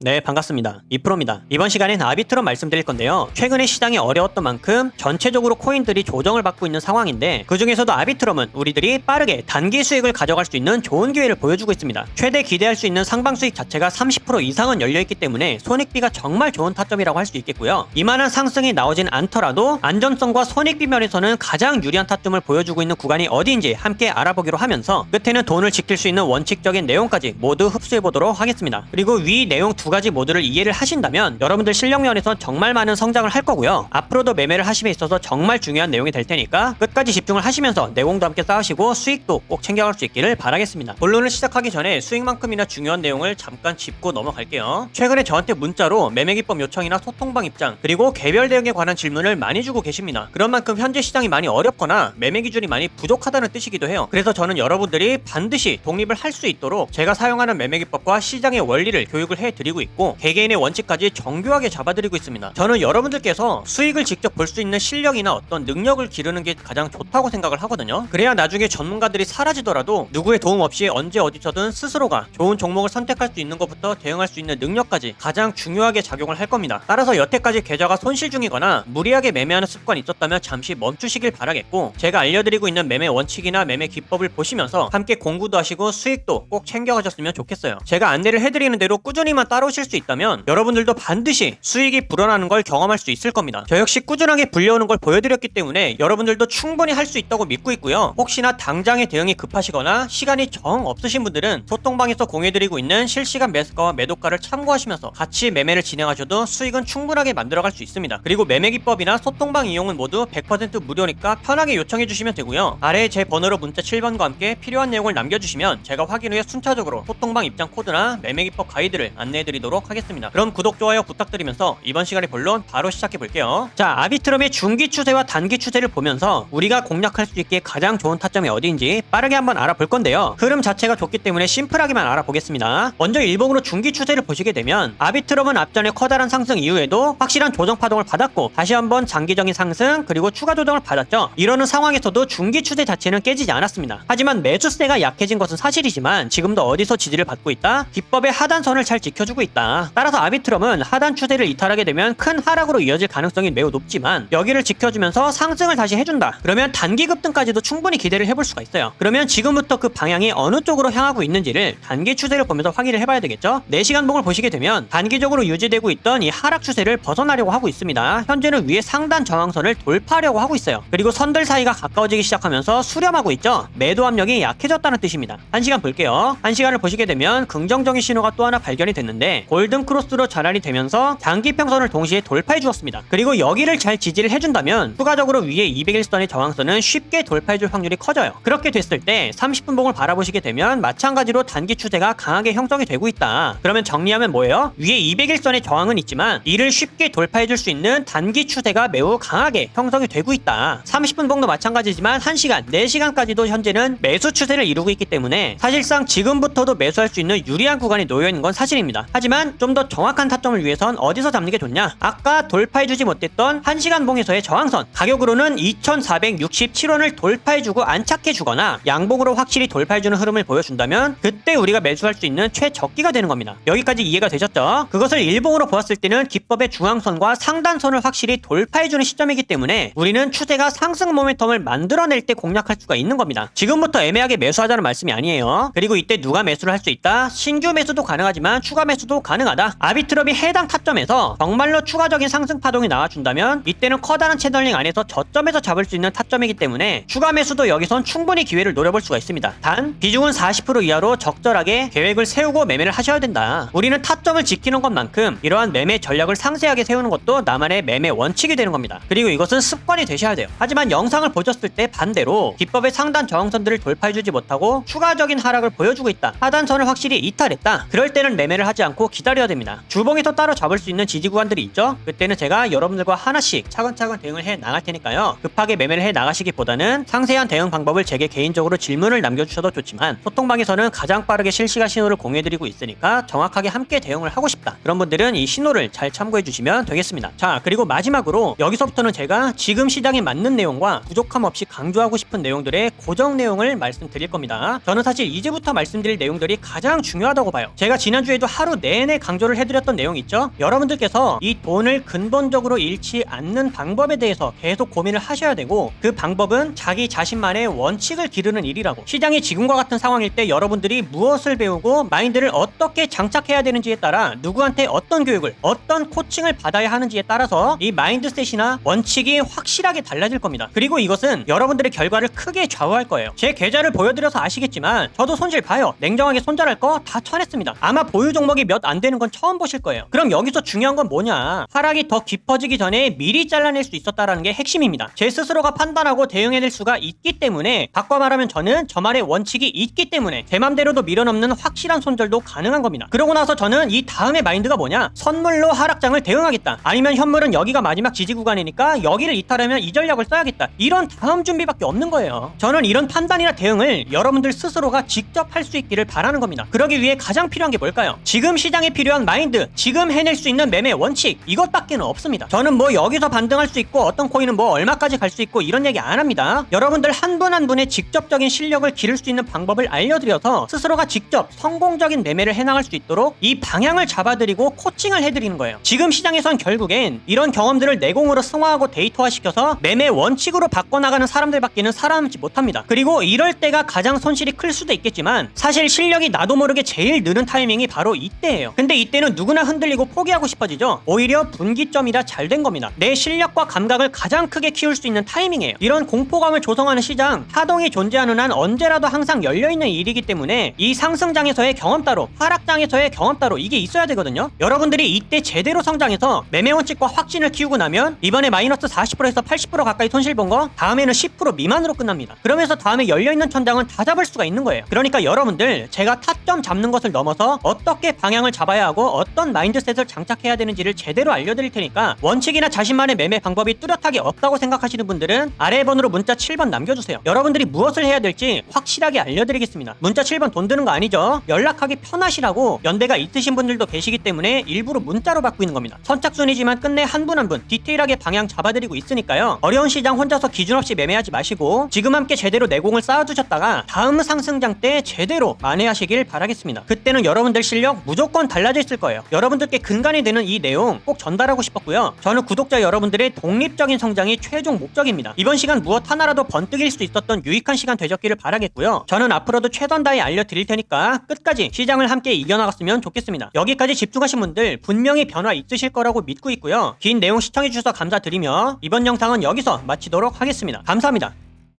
네, 반갑습니다. 이프로입니다. 이번 시간엔 아비트럼 말씀드릴 건데요. 최근에 시장이 어려웠던 만큼 전체적으로 코인들이 조정을 받고 있는 상황인데 그 중에서도 아비트럼은 우리들이 빠르게 단기 수익을 가져갈 수 있는 좋은 기회를 보여주고 있습니다. 최대 기대할 수 있는 상방 수익 자체가 30% 이상은 열려있기 때문에 손익비가 정말 좋은 타점이라고 할 수 있겠고요. 이만한 상승이 나오진 않더라도 안전성과 손익비 면에서는 가장 유리한 타점을 보여주고 있는 구간이 어디인지 함께 알아보기로 하면서 끝에는 돈을 지킬 수 있는 원칙적인 내용까지 모두 흡수해보도록 하겠습니다. 그리고 위 내용 두 가지 모두를 이해를 하신다면 여러분들 실력 면에서 정말 많은 성장을 할 거고요. 앞으로도 매매를 하심에 있어서 정말 중요한 내용이 될 테니까 끝까지 집중을 하시면서 내공도 함께 쌓으시고 수익도 꼭 챙겨갈 수 있기를 바라겠습니다. 본론을 시작하기 전에 수익만큼이나 중요한 내용을 잠깐 짚고 넘어갈게요. 최근에 저한테 문자로 매매기법 요청이나 소통방 입장 그리고 개별 대응에 관한 질문을 많이 주고 계십니다. 그런 만큼 현재 시장이 많이 어렵거나 매매 기준이 많이 부족하다는 뜻이기도 해요. 그래서 저는 여러분들이 반드시 독립을 할 수 있도록 제가 사용하는 매매 기법과 시장의 원리를 교육을 해드리고 있고 개개인의 원칙까지 정교하게 잡아드리고 있습니다. 저는 여러분들께서 수익을 직접 볼 수 있는 실력이나 어떤 능력을 기르는 게 가장 좋다고 생각을 하거든요. 그래야 나중에 전문가들이 사라지더라도 누구의 도움 없이 언제 어디서든 스스로가 좋은 종목을 선택할 수 있는 것부터 대응할 수 있는 능력까지 가장 중요하게 작용을 할 겁니다. 따라서 여태까지 계좌가 손실 중이거나 무리하게 매매하는 습관이 있었다면 잠시 멈추시길 바라겠고 제가 알려드리고 있는 매매 원칙이나 매매 기법을 보시면서 함께 공부도 하시고 수익도 꼭 챙겨가셨으면 좋겠어요. 제가 안내를 해드리는 대로 꾸준히만 따 라오실 수 있다면 여러분들도 반드시 수익이 불어나는 걸 경험할 수 있을 겁니다. 저 역시 꾸준하게 불려오는 걸 보여드렸기 때문에 여러분들도 충분히 할 수 있다고 믿고 있고요. 혹시나 당장의 대응이 급하시거나 시간이 정 없으신 분들은 소통방에서 공유해드리고 있는 실시간 매수가와 매도가를 참고하시면서 같이 매매를 진행하셔도 수익은 충분하게 만들어갈 수 있습니다. 그리고 매매 기법이나 소통방 이용은 모두 100% 무료니까 편하게 요청해 주시면 되고요. 아래에 제 번호로 문자 7번과 함께 필요한 내용을 남겨주시면 제가 확인 후에 순차적으로 소통방 입장 코드나 매매 기법 가이드를 안내해드리 도록 하겠습니다. 그럼 구독 좋아요 부탁드리면서 이번 시간의 본론 바로 시작해 볼게요. 자 아비트럼의 중기 추세와 단기 추세를 보면서 우리가 공략할 수 있게 가장 좋은 타점이 어디인지 빠르게 한번 알아볼 건데요. 흐름 자체가 좋기 때문에 심플하게만 알아보겠습니다. 먼저 일봉으로 중기 추세를 보시게 되면 아비트럼은 앞전에 커다란 상승 이후에도 확실한 조정 파동을 받았고 다시 한번 장기적인 상승 그리고 추가 조정을 받았죠. 이러는 상황에서도 중기 추세 자체는 깨지지 않았습니다. 하지만 매수세가 약해진 것은 사실이지만 지금도 어디서 지지를 받고 있다? 기법의 하단선을 잘 지켜주고 있다. 따라서 아비트럼은 하단 추세를 이탈하게 되면 큰 하락으로 이어질 가능성이 매우 높지만 여기를 지켜주면서 상승을 다시 해준다. 그러면 단기 급등까지도 충분히 기대를 해볼 수가 있어요. 그러면 지금부터 그 방향이 어느 쪽으로 향하고 있는지를 단기 추세를 보면서 확인을 해봐야 되겠죠? 4시간 봉을 보시게 되면 단기적으로 유지되고 있던 이 하락 추세를 벗어나려고 하고 있습니다. 현재는 위에 상단 저항선을 돌파하려고 하고 있어요. 그리고 선들 사이가 가까워지기 시작하면서 수렴하고 있죠? 매도 압력이 약해졌다는 뜻입니다. 1시간 볼게요. 1시간을 보시게 되면 긍정적인 신호가 또 하나 발견이 됐는데 골든 크로스로 전환이 되면서 장기 평선을 동시에 돌파해 주었습니다. 그리고 여기를 잘 지지를 해준다면 추가적으로 위에 200일선의 저항선은 쉽게 돌파해 줄 확률이 커져요. 그렇게 됐을 때 30분 봉을 바라보시게 되면 마찬가지로 단기 추세가 강하게 형성이 되고 있다. 그러면 정리하면 뭐예요? 위에 200일선의 저항은 있지만 이를 쉽게 돌파해 줄 수 있는 단기 추세가 매우 강하게 형성이 되고 있다. 30분 봉도 마찬가지지만 1시간, 4시간까지도 현재는 매수 추세를 이루고 있기 때문에 사실상 지금부터도 매수할 수 있는 유리한 구간이 놓여 있는 건 사실입니다. 하지만 좀 더 정확한 타점을 위해선 어디서 잡는 게 좋냐? 아까 돌파해주지 못했던 1시간 봉에서의 저항선 가격으로는 2,467원을 돌파해주고 안착해주거나 양봉으로 확실히 돌파해주는 흐름을 보여준다면 그때 우리가 매수할 수 있는 최적기가 되는 겁니다. 여기까지 이해가 되셨죠? 그것을 일봉으로 보았을 때는 기법의 중앙선과 상단선을 확실히 돌파해주는 시점이기 때문에 우리는 추세가 상승 모멘텀을 만들어낼 때 공략할 수가 있는 겁니다. 지금부터 애매하게 매수하자는 말씀이 아니에요. 그리고 이때 누가 매수를 할 수 있다? 신규 매수도 가능하지만 추가 매수도 가능하다. 아비트럼이 해당 타점에서 정말로 추가적인 상승 파동이 나와준다면 이때는 커다란 채널링 안에서 저점에서 잡을 수 있는 타점이기 때문에 추가 매수도 여기선 충분히 기회를 노려볼 수가 있습니다. 단 비중은 40% 이하로 적절하게 계획을 세우고 매매를 하셔야 된다. 우리는 타점을 지키는 것만큼 이러한 매매 전략을 상세하게 세우는 것도 나만의 매매 원칙이 되는 겁니다. 그리고 이것은 습관이 되셔야 돼요. 하지만 영상을 보셨을 때 반대로 기법의 상단 저항선들을 돌파해주지 못하고 추가적인 하락을 보여주고 있다. 하단선을 확실히 이탈했다. 그럴 때는 매매를 하지 않고 기다려야 됩니다. 주봉에서 따로 잡을 수 있는 지지 구간들이 있죠. 그때는 제가 여러분들과 하나씩 차근차근 대응을 해 나갈 테니까요. 급하게 매매를 해 나가시기보다는 상세한 대응 방법을 제게 개인적으로 질문을 남겨주셔도 좋지만 소통방에서는 가장 빠르게 실시간 신호를 공유해드리고 있으니까 정확하게 함께 대응을 하고 싶다. 그런 분들은 이 신호를 잘 참고해 주시면 되겠습니다. 자 그리고 마지막으로 여기서부터는 제가 지금 시장에 맞는 내용과 부족함 없이 강조하고 싶은 내용들의 고정 내용을 말씀드릴 겁니다. 저는 사실 이제부터 말씀드릴 내용들이 가장 중요하다고 봐요. 제가 지난주에도 하루 내내 강조를 해드렸던 내용 있죠? 여러분들께서 이 돈을 근본적으로 잃지 않는 방법에 대해서 계속 고민을 하셔야 되고 그 방법은 자기 자신만의 원칙을 기르는 일이라고 시장이 지금과 같은 상황일 때 여러분들이 무엇을 배우고 마인드를 어떻게 장착해야 되는지에 따라 누구한테 어떤 교육을 어떤 코칭을 받아야 하는지에 따라서 이 마인드셋이나 원칙이 확실하게 달라질 겁니다. 그리고 이것은 여러분들의 결과를 크게 좌우할 거예요. 제 계좌를 보여드려서 아시겠지만 저도 손실 봐요. 냉정하게 손절할 거 다 쳐냈습니다. 아마 보유 종목이 몇안 되는 건 처음 보실 거예요. 그럼 여기서 중요한 건 뭐냐? 하락이 더 깊어지기 전에 미리 잘라낼 수 있었다라는 게 핵심입니다. 제 스스로가 판단하고 대응해낼 수가 있기 때문에 바꿔 말하면 저는 저만의 원칙이 있기 때문에 제 맘대로도 밀어넘는 확실한 손절도 가능한 겁니다. 그러고 나서 저는 이 다음의 마인드가 뭐냐? 선물로 하락장을 대응하겠다. 아니면 현물은 여기가 마지막 지지 구간이니까 여기를 이탈하면 이 전략을 써야겠다. 이런 다음 준비밖에 없는 거예요. 저는 이런 판단이나 대응을 여러분들 스스로가 직접 할 수 있기를 바라는 겁니다. 그러기 위해 가장 필요한 게 뭘까요? 지금 시 장에 필요한 마인드, 지금 해낼 수 있는 매매 원칙 이것밖에는 없습니다. 저는 뭐 여기서 반등할 수 있고 어떤 코인은 뭐 얼마까지 갈 수 있고 이런 얘기 안 합니다. 여러분들 한 분 한 분의 직접적인 실력을 기를 수 있는 방법을 알려드려서 스스로가 직접 성공적인 매매를 해나갈 수 있도록 이 방향을 잡아드리고 코칭을 해드리는 거예요. 지금 시장에선 결국엔 이런 경험들을 내공으로 승화하고 데이터화시켜서 매매 원칙으로 바꿔나가는 사람들밖에는 살아남지 못합니다. 그리고 이럴 때가 가장 손실이 클 수도 있겠지만 사실 실력이 나도 모르게 제일 느는 타이밍이 바로 이때예요. 근데 이때는 누구나 흔들리고 포기하고 싶어지죠. 오히려 분기점이라 잘 된 겁니다. 내 실력과 감각을 가장 크게 키울 수 있는 타이밍이에요. 이런 공포감을 조성하는 시장, 파동이 존재하는 한 언제라도 항상 열려있는 일이기 때문에 이 상승장에서의 경험 따로, 하락장에서의 경험 따로 이게 있어야 되거든요. 여러분들이 이때 제대로 성장해서 매매 원칙과 확신을 키우고 나면 이번에 마이너스 40%에서 80% 가까이 손실 본 거 다음에는 10% 미만으로 끝납니다. 그러면서 다음에 열려있는 천장은 다 잡을 수가 있는 거예요. 그러니까 여러분들 제가 타점 잡는 것을 넘어서 어떻게 방향을 잡아야 하고 어떤 마인드셋을 장착해야 되는지를 제대로 알려드릴 테니까 원칙이나 자신만의 매매 방법이 뚜렷하게 없다고 생각하시는 분들은 아래 번호로 문자 7번 남겨주세요. 여러분들이 무엇을 해야 될지 확실하게 알려드리겠습니다. 문자 7번 돈 드는 거 아니죠? 연락하기 편하시라고 연대가 있으신 분들도 계시기 때문에 일부러 문자로 받고 있는 겁니다. 선착순이지만 끝내 한 분 한분 디테일하게 방향 잡아드리고 있으니까요. 어려운 시장 혼자서 기준 없이 매매하지 마시고 지금 함께 제대로 내공을 쌓아두셨다가 다음 상승장 때 제대로 만회하시길 바라겠습니다. 그때는 여러분들 실력 무조건 달라져 있을 거예요. 여러분들께 근간이 되는 이 내용 꼭 전달하고 싶었고요. 저는 구독자 여러분들의 독립적인 성장이 최종 목적입니다. 이번 시간 무엇 하나라도 번뜩일 수 있었던 유익한 시간 되셨기를 바라겠고요. 저는 앞으로도 최선 다해 알려드릴 테니까 끝까지 시장을 함께 이겨나갔으면 좋겠습니다. 여기까지 집중하신 분들 분명히 변화 있으실 거라고 믿고 있고요. 긴 내용 시청해주셔서 감사드리며 이번 영상은 여기서 마치도록 하겠습니다. 감사합니다.